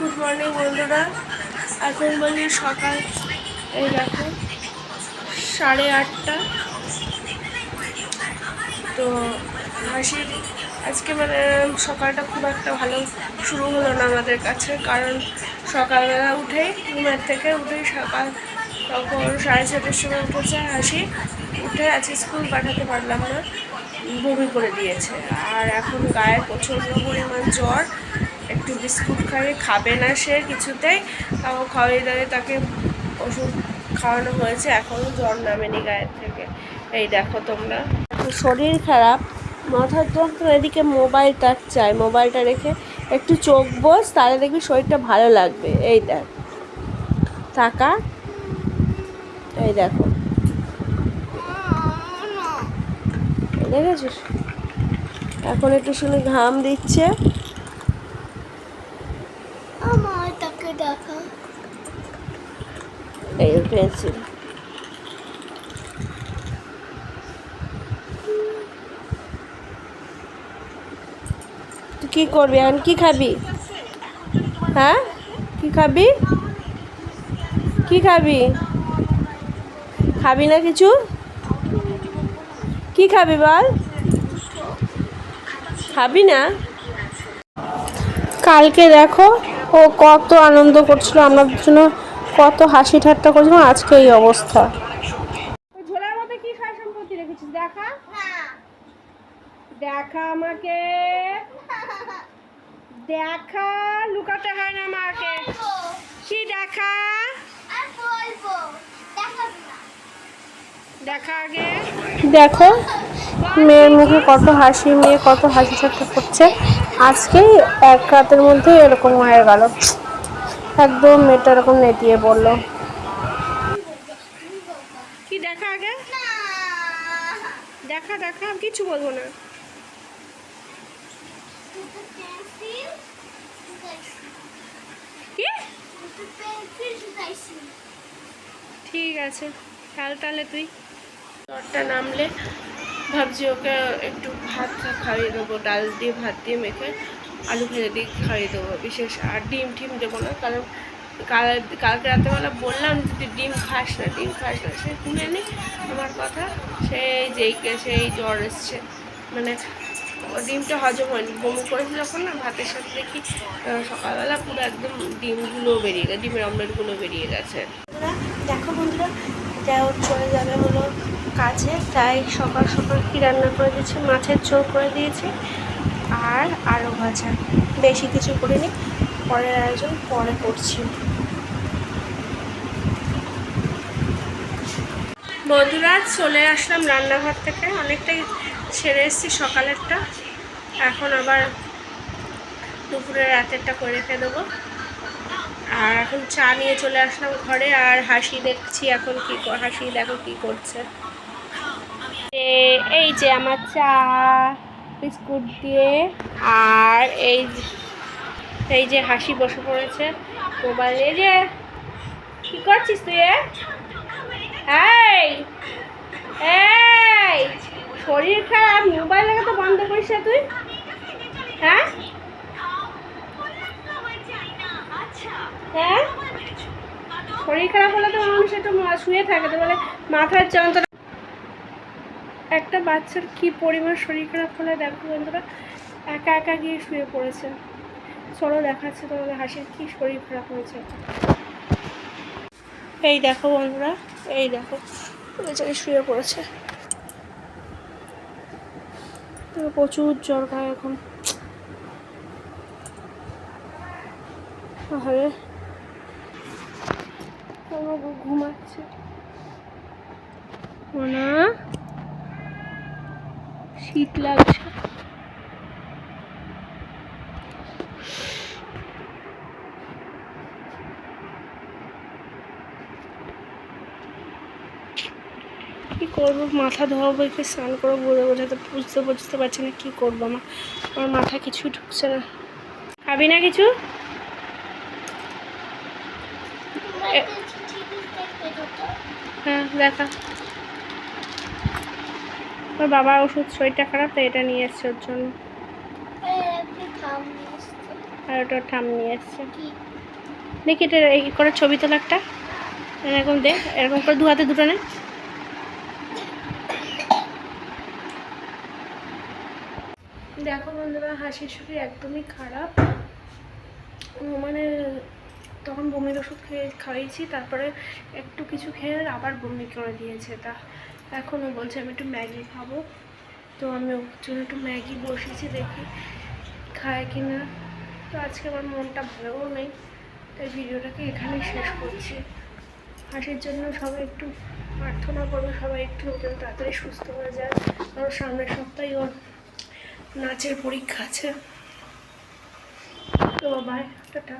Good morning বন্ধুরা। এখন বলি সকাল, এই দেখো, সাড়ে আটটা। তো হাসির আজকে মানে সকালটা খুব একটা ভালো শুরু হলো না আমাদের কাছে, কারণ সকালবেলা উঠেই, ঘুমের থেকে উঠেই সকাল, তখন সাড়ে ছটার সময় উঠেছে হাসি উঠে আজকে স্কুল পাঠাতে পারলাম না, বমি করে দিয়েছে। আর এখন গায়ে প্রচণ্ড পরিমাণ জ্বর একটু বিস্কুট খাইয়ে খাবে না সে কিছুতেই। তাও খাওয়াই দাওয়াই তাকে ওষুধ খাওয়ানো হয়েছে এখনও জ্বর নামেনি গায়ের থেকে। এই দেখো তোমরা। শরীর খারাপ, মাথার যন্ত্রণা এদিকে মোবাইলটা চাই মোবাইলটা রেখে একটু চোখ বস, তাহলে দেখবি শরীরটা ভালো লাগবে। এই দেখ, টাকা। এই দেখো। দেখেছিস? এখন একটু শুনে ঘাম দিচ্ছে আমার তাকে দেখা এই পেন্সিল কি করবি? এখন কি খাবি? হ্যাঁ? কি খাবি? কি খাবি? খাবি না কিছু? কি খাবি বল? খাবি না? কালকে দেখো, ও কত আনন্দ করছিল আমরা জন্য কত হাসি ঠাট্টা করছিল আজকে এই অবস্থা। ঝোলার মধ্যে কি সয় সম্পত্তি রেখেছিস? দেখা। দেখা আমাকে। দেখা লুকাতে হয় না আমাকে। কি দেখা? দেখা আগে। দেখো মেয়ের মুখে কত হাসি মেয়ে কত হাসি ঠাট্টা করছে। আজকেই এক রাতের মধ্যে এরকম হয়ে গেল। একদম মেয়েটা এরকম নেতিয়ে পড়ল কি, দেখা আগে? দেখা দেখা, আমি কিছু বলব না। ঠিক আছে খেল তাহলে তুই। জ্বরটা নামলে, ভাবছি ওকে একটু ভাত খাইয়ে দেবো, ডাল দিয়ে, ভাত দিয়ে মেখে। আলু ভেজে দিয়ে খাইয়ে দেবো, বিশেষ আর ডিম টিম দেবো না, কারণ কাল, কালকে রাতেবেলা বললাম যে ডিম খাস না, ডিম খাস না, সে শুনে নি আমার কথা সেই যেই সেই জ্বর এসছে। মানে ডিমটা হজম হয়নি, বমি করেছে যখন না, ভাতের সাথে দেখি সকালবেলা পুরো একদম ডিমগুলো বেরিয়ে গেছে, ডিমের অমলেটগুলো বেরিয়ে গেছে। দেখো বন্ধুরা হোক চলে যাবে হলো কাজে, তাই সকাল সকাল কি রান্না করে দিয়েছি, মাছের ঝোল করে দিয়েছি। আর আলু ভাজা। বেশি কিছু করিনি, পরের আয়োজন পরে করছি। বন্ধুরা, চলে আসলাম রান্নাঘর থেকে। অনেকটাই ছেড়ে এসেছি সকালেরটা। এখন আবার দুপুরে রাতেরটা করে রেখে দেবো। আর এখন চা নিয়ে চলে আসলাম ঘরে, আর হাসি দেখছি এখন কি হাসি দেখো কি করছে। এই যে আমার চা। বিস্কুট দিয়ে আর এই এই যে হাসি বসে পড়েছে মোবাইলে যে, কি করছিস তুই? এই এই, শরীর খারাপ, মোবাইল লাগা তো বন্ধ করিস না তুই? হ্যাঁ? হ্যাঁ? শরীর খারাপ হলে তো মানুষ একটু শুয়ে থাকে তো বলে মাথার যন্ত্রণা একটা বাচ্চার কি পরিমাণ শরীর খারাপ হলে দেখো বন্ধুরা, একা একা গিয়ে শুয়ে পড়েছে। চলো দেখাচ্ছে তোমাদের হাসির কি শরীর খারাপ হয়েছে। এই দেখো বন্ধুরা, এই দেখো বেচারি শুয়ে পড়েছে। প্রচুর জ্বর খায় এখন। তাহলে ঘুমাচ্ছে। না শীত লাগছে। কি করব? মাথা ধোয়াবো একটু স্নান করে বোঝা বোঝাতে বুঝতে বুঝতে পারছি না কি করব আমার। আমার মাথা কিছু ঢুকছে না। খাবি না কিছু? হ্যাঁ দেখা। ওর বাবার ওষুধ শরীরটা খারাপ তো এটা নিয়ে এসছে ওর জন্য। আর ওটা ঠাম নিয়ে এসছে। দেখি এটা এই করে ছবি তোলা একটা। এরকম দে, এরকম করে দু হাতে দুটো নে। দেখো বন্ধুরা হাসির শরীর একদমই খারাপ উম, মানে তখন বমির ওষুধ খেয়ে খাইয়েছি, তারপরে একটু কিছু খেয়ে আবার বমি করে দিয়েছে। তা এখনও বলছে আমি একটু ম্যাগি খাব। তো আমি ওর জন্য একটু ম্যাগি বসেছি দেখি খায় কি না। তো আজকে আমার মনটা ভালোও নেই, তাই ভিডিওটাকে এখানেই শেষ করছি। হাসির জন্য সবাই একটু প্রার্থনা করবে সবাই একটু যেন তাড়াতাড়ি সুস্থ হয়ে যায়। কারণ সামনের সপ্তাহে ওর নাচের পরীক্ষা আছে। তো বাই টাটা।